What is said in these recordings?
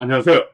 안녕하세요.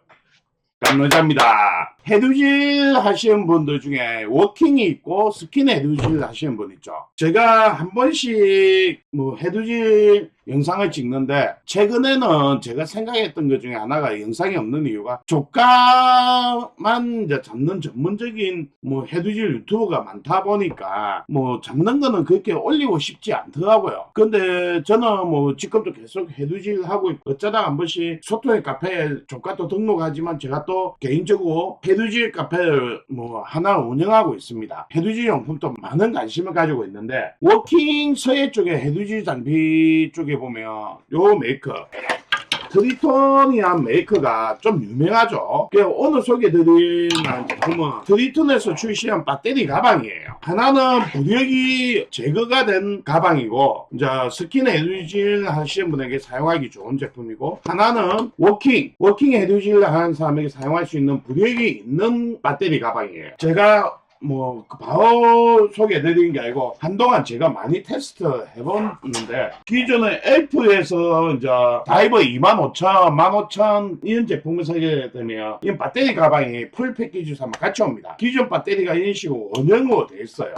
감노자입니다. 헤드질 하시는 분들 중에 워킹이 있고 스킨 헤드질 하시는 분 있죠. 제가 한 번씩 뭐 헤드질 영상을 찍는데 최근에는 제가 생각했던 것 중에 하나가 영상이 없는 이유가 조카만 이제 잡는 전문적인 뭐 헤드질 유튜버가 많다 보니까 뭐 잡는 거는 그렇게 올리고 싶지 않더라고요. 근데 저는 뭐 지금도 계속 헤드질 하고 어쩌다 한 번씩 소통의 카페에 조카도 등록하지만 제가 또 개인적으로 헤드 질 카페를 뭐 하나 운영하고 있습니다. 헤드질 용품도 많은 관심을 가지고 있는데 워킹 서해 쪽에 헤드질 장비 쪽에 보면 요 메이커 트리톤이란 메이커가 좀 유명하죠. 그 오늘 소개드릴 제품은 트리톤에서 출시한 배터리 가방이에요. 하나는 부력이 제거가 된 가방이고, 이제 스킨 헤드질 하시는 분에게 사용하기 좋은 제품이고, 하나는 워킹, 워킹 헤드질 하는 사람에게 사용할 수 있는 부력이 있는 배터리 가방이에요. 제가 뭐, 그 바로 소개해드린 게 아니고, 한동안 제가 많이 테스트 해봤는데, 기존에 엘프에서 이제 다이버 25,000, 15,000 이런 제품을 사게 되면, 이 배터리 가방이 풀 패키지 사면 같이 옵니다. 기존 배터리가 이런 식으로 원형으로 돼 있어요.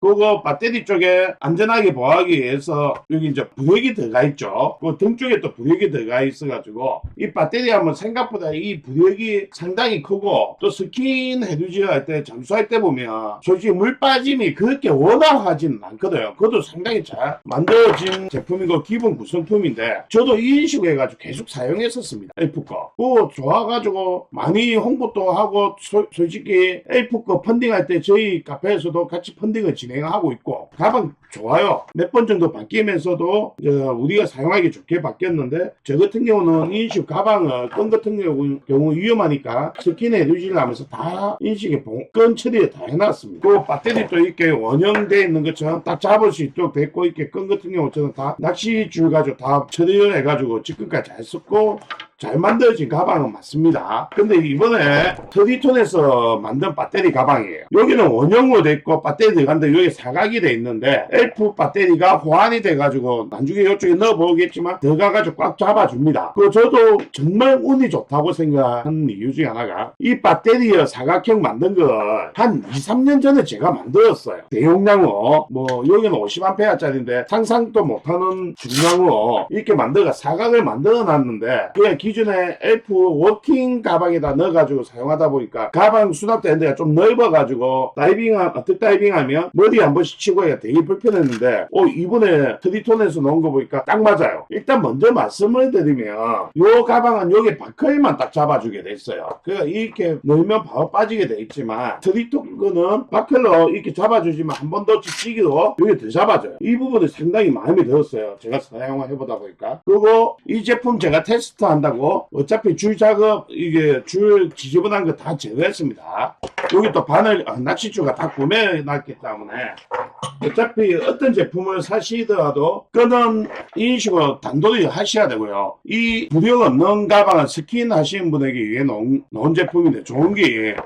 그거 배터리 쪽에 안전하게 보호하기 위해서, 여기 이제 부력이 들어가 있죠. 그 등 쪽에 또 부력이 들어가 있어가지고, 이 배터리 하면 생각보다 이 부력이 상당히 크고, 또 스킨 헤드질 할 때, 잠수할 때 보면, 솔직히 물 빠짐이 그렇게 원활하지는 않거든요. 그것도 상당히 잘 만들어진 제품이고, 기본 구성품인데, 저도 이런 식으로 해가지고 계속 사용했었습니다. 엘프 거. 그거 좋아가지고, 많이 홍보도 하고, 소- 솔직히 엘프 거 펀딩할 때 저희 카페에서도 같이 펀딩을 진행하고 있고, 가방 좋아요. 몇 번 정도 바뀌면서도 우리가 사용하기 좋게 바뀌었는데 저 같은 경우는 인식 가방을 끈 같은 경우, 경우 위험하니까 스킨에 해주질 하면서 다 인식에 봉- 끈 처리를 다 해놨습니다. 그 배터리도 이렇게 원형되어 있는 것처럼 딱 잡을 수 있도록 됐고 이렇게 끈 같은 경우 저는 다 낚시줄 가지고 다 처리를 해가지고 지금까지 잘 썼고 잘 만들어진 가방은 맞습니다. 근데 이번에 트리톤에서 만든 배터리 가방이에요. 여기는 원형으로 돼 있고 배터리 들어간데 여기 사각이 돼 있는데 엘프 배터리가 호환이 돼가지고 나중에 이쪽에 넣어보겠지만 들어가가지고 꽉 잡아줍니다. 그 저도 정말 운이 좋다고 생각하는 이유 중에 하나가 이 배터리의 사각형 만든 걸한 2, 3년 전에 제가 만들었어요. 대용량으로 뭐 여기는 50A짜리인데 상상도 못하는 중량으로 이렇게 만들어 사각을 만들어 놨는데 그냥 기 존에 엘프 워킹 가방에다 넣어가지고 사용하다 보니까 가방 수납되는 좀 넓어가지고 다이빙 어떻게 다이빙하면 머리 한 번씩 치고 하기가 되게 불편했는데 어 이번에 트리톤에서 넣은 거 보니까 딱 맞아요. 일단 먼저 말씀을 드리면 요 가방은 여기 바클만 딱 잡아주게 돼 있어요. 그러니까 이렇게 넣으면 바로 빠지게 돼 있지만 트리톤 거는 바클로 이렇게 잡아주지만 한 번더 지치기도 여기 더 잡아줘요. 이 부분이 상당히 마음에 들었어요. 제가 사용을 해보다 보니까. 그리고 이 제품 제가 테스트 한다고 어차피 줄 작업 이게 줄 지저분한 거 다 제거했습니다. 여기 또 바늘 아, 낚시줄가 다 구매해 놨기 때문에 어차피 어떤 제품을 사시더라도 끈은 이런 식으로 단돌이 하셔야 되고요. 이 무력 없는 가방은 스킨 하시는 분에게 놓은, 놓은 제품인데 좋은 게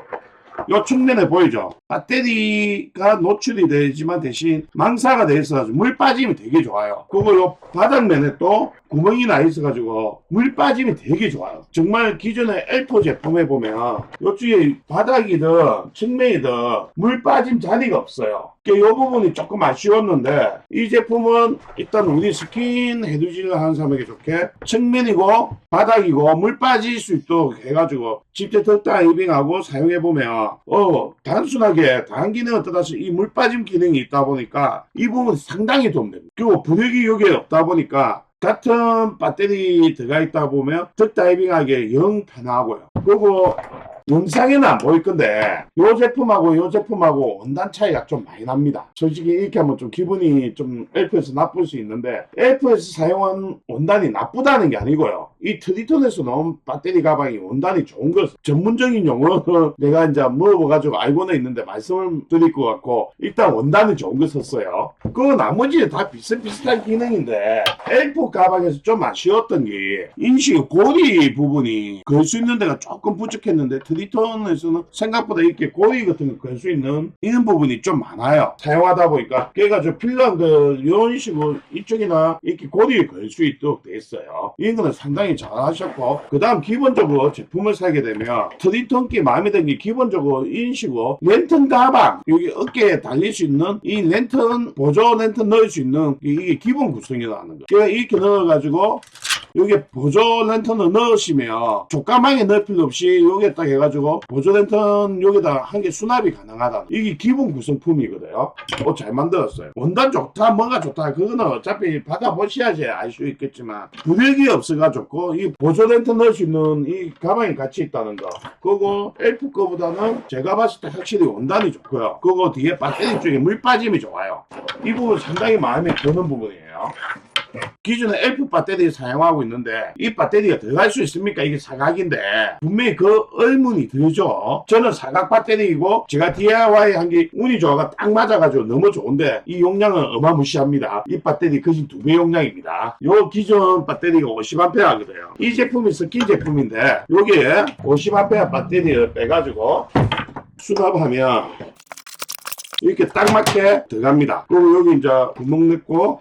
요 측면에 보이죠? 배터리가 노출이 되지만 대신 망사가 돼 있어가지고 물 빠짐이 되게 좋아요. 그리고 요 바닥면에 또 구멍이 나 있어가지고 물 빠짐이 되게 좋아요. 정말 기존의 엘포 제품에 보면 요쪽에 바닥이든 측면이든 물 빠짐 자리가 없어요. 이 부분이 조금 아쉬웠는데 이 제품은 일단 우리 스킨 해두질을 하는 사람에게 좋게 측면이고 바닥이고 물 빠질 수 있도록 해가지고 직접 덕다 이빙하고 사용해보면 어 단순하게 다른 기능은 떠나서 이 물 빠짐 기능이 있다 보니까 이 부분 상당히 도움됩니다. 그리고 부력이 여기에 없다 보니까 같은 배터리 들어가 있다 보면 덕다이빙하기 영 편하고요. 그리고 영상에는 안 보일 건데 요 제품하고 요 제품하고 원단 차이가 좀 많이 납니다. 솔직히 이렇게 하면 좀 기분이 좀 엘프에서 나쁠 수 있는데 엘프에서 사용한 원단이 나쁘다는 게 아니고요. 이 트리톤에서 나온 배터리 가방이 원단이 좋은 것 전문적인 용어는 내가 이제 물어봐가지고 알고는 있는데 말씀을 드릴 것 같고 일단 원단이 좋은 거 썼어요. 그 나머지는 다 비슷비슷한 기능인데 엘프 가방에서 좀 아쉬웠던 게 인식 고리 부분이 걸 수 있는 데가 조금 부족했는데 트리톤에서는 생각보다 이렇게 고리 같은 거걸수 있는 이런 부분이 좀 많아요. 사용하다 보니까 걔가 저 필요한 그 이런 식으로 이쪽이나 이렇게 고리를 걸수 있도록 돼 있어요. 이런 거는 상당히 잘 하셨고 그 다음 기본적으로 제품을 사게 되면 트리톤기 마음에 드는 게 기본적으로 이런 식으로 랜턴 가방 여기 어깨에 달릴 수 있는 이 랜턴 보조 랜턴 넣을 수 있는 이게 기본 구성이라는 거. 그러니까 이렇게 넣어가지고 여기 보조 랜턴을 넣으시면 족가망에 넣을 필요 없이 여기에 딱 해가지고 보조 랜턴 여기다 한 개 수납이 가능하다. 이게 기본 구성품이거든요. 어, 잘 만들었어요. 원단 좋다, 뭐가 좋다. 그거는 어차피 받아보셔야지 알 수 있겠지만 부력이 없어가 좋고 이 보조 랜턴 넣을 수 있는 이 가방이 같이 있다는 거. 그거 엘프 거보다는 제가 봤을 때 확실히 원단이 좋고요. 그거 뒤에 배터리 쪽에 물 빠짐이 좋아요. 이 부분 상당히 마음에 드는 부분이에요. 기존에 엘프 배터리 사용하고 있는데 이 배터리가 들어갈 수 있습니까? 이게 사각인데 분명히 그 의문이 들죠. 저는 사각 배터리이고 제가 DIY 한 게 운이 좋아가 딱 맞아가지고 너무 좋은데 이 용량은 어마무시합니다. 이 배터리 거진 두 배 용량입니다. 요 기존 배터리가 50A거든요. 이 제품이 스킨 제품인데 여기에 50A 배터리를 빼가지고 수납하면 이렇게 딱 맞게 들어갑니다. 그리고 여기 이제 구멍 넣고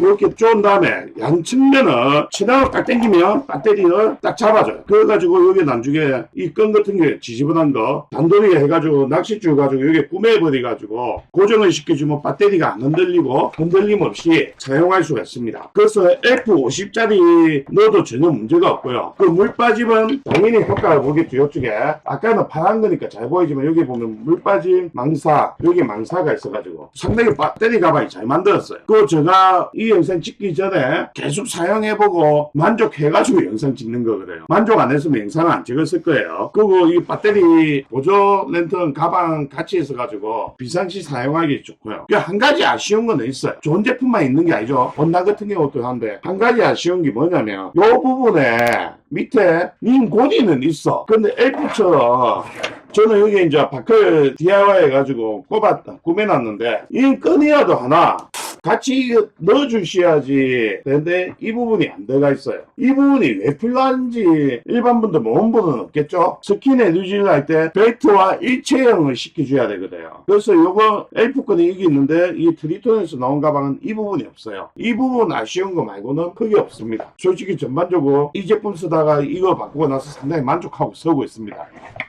이렇게 쪼은 다음에 양측면을 치다로 딱 당기면 배터리를 딱 잡아줘요. 그래가지고 여기 나중에 이 끈 같은 게 지지분한 거 단돌이게 해가지고 낚싯줄 가지고 여기 꾸며버려가지고 고정을 시켜주면 배터리가 안 흔들리고 흔들림 없이 사용할 수가 있습니다. 그래서 F50짜리 넣어도 전혀 문제가 없고요. 그 물 빠짐은 당연히 효과를 보겠죠. 이쪽에 아까는 파란 거니까 잘 보이지만 여기 보면 물 빠짐 망사 여기 망사가 있어가지고 상당히 배터리 가방이 잘 만들었어요. 그 제가 이 영상 찍기 전에 계속 사용해보고 만족해가지고 영상 찍는 거거든요. 만족 안 했으면 영상을 안 찍었을 거예요. 그리고 이 배터리 보조 랜턴 가방 같이 있어가지고 비상시 사용하기 좋고요. 그한 가지 아쉬운 건 있어요. 좋은 제품만 있는 게 아니죠. 원단 같은 경우도 한데 한 가지 아쉬운 게 뭐냐면 이 부분에 밑에 닌 고리는 있어. 근데 LP처럼 저는 여기 이제 바클 DIY 해가지고 꼽았다, 꾸며놨는데, 이 끈이라도 하나 같이 넣어주셔야지 되는데, 이 부분이 안 들어가 있어요. 이 부분이 왜 필요한지 일반 분들 모르는 분은 없겠죠? 스킨에 뉴질을 할 때 벨트와 일체형을 시켜줘야 되거든요. 그래서 요거 엘프 끈이 이게 있는데, 이 트리톤에서 나온 가방은 이 부분이 없어요. 이 부분 아쉬운 거 말고는 크게 없습니다. 솔직히 전반적으로 이 제품 쓰다가 이거 바꾸고 나서 상당히 만족하고 쓰고 있습니다.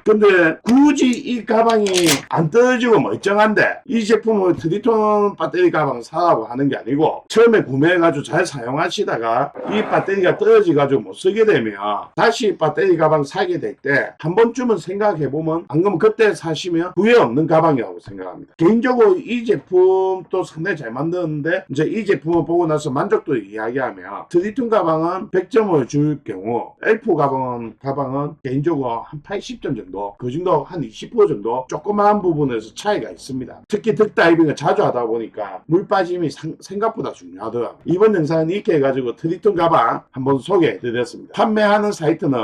근데 굳이 이 가방이 안 떨어지고 멀쩡한데 이 제품을 트리톤 배터리 가방 사라고 하는 게 아니고 처음에 구매해가지고 잘 사용하시다가 이 배터리가 떨어지가지고 못 쓰게 되면 다시 배터리 가방 사게 될 때 한 번쯤은 생각해보면 안 그러면 그때 사시면 후회 없는 가방이라고 생각합니다. 개인적으로 이 제품도 상당히 잘 만드는데 이제 이 제품을 보고 나서 만족도를 이야기하면 트리톤 가방은 100점을 줄 경우 엘프 가방은 가방은 개인적으로 한 80점 정도 그 정도 한 20% 정도 조그마한 부분에서 차이가 있습니다. 특히 득다이빙을 자주 하다 보니까 물 빠짐이 상- 생각보다 중요하더라고요. 이번 영상은 이렇게 해가지고 트리톤 가방 한번 소개해드렸습니다. 판매하는 사이트는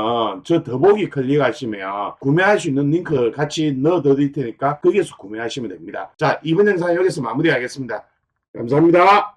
저 더보기 클릭하시면 구매할 수 있는 링크 같이 넣어드릴 테니까 거기에서 구매하시면 됩니다. 자 이번 영상 여기서 마무리하겠습니다. 감사합니다.